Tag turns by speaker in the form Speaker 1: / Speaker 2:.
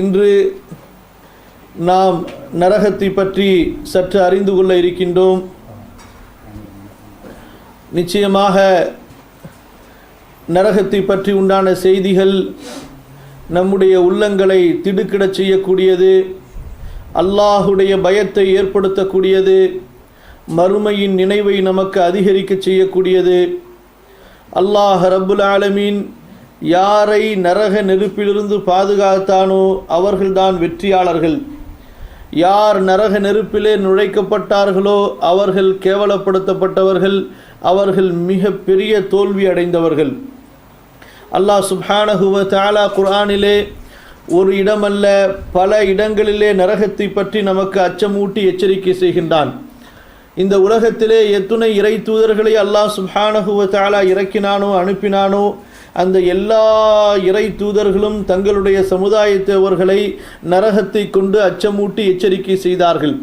Speaker 1: இன்று நாம் நரகத்தை பற்றி சற்று அறிந்து கொள்ள இருக்கின்றோம். நிச்சயமாக நரகத்தை பற்றி உண்டான செய்திகள் நம்முடைய உள்ளங்களை திடுக்கிடச் செய்யக்கூடியது அல்லாஹுடைய பயத்தை ஏற்படுத்தக்கூடியது மறுமையின் நினைவை நமக்கு அதிகரிக்க செய்யக்கூடியது. அல்லாஹ் ரபுல் ஆலமீன் யாரை நரக நெருப்பிலிருந்து பாதுகாத்தானோ அவர்கள்தான் வெற்றியாளர்கள். யார் நரக நெருப்பிலே நுழைக்கப்பட்டார்களோ அவர்கள் கேவலப்படுத்தப்பட்டவர்கள் அவர்கள் மிக பெரிய தோல்வி அடைந்தவர்கள். அல்லாஹ் சுப்ஹானஹுவ தாலா குரானிலே ஒரு இடமல்ல பல இடங்களிலே நரகத்தை பற்றி நமக்கு அச்சமூட்டி எச்சரிக்கை செய்கின்றான். இந்த உலகத்திலே எத்துணை இறை தூதர்களை அல்லாஹ் சுப்ஹானஹுவ தாலா இறக்கினானோ அனுப்பினானோ அந்த எல்லா இறை தூதர்களும் தங்களுடைய சமுதாயத்தவர்களை நரகத்தை கொண்டு அச்சமூட்டி எச்சரிக்கை செய்தார்கள்.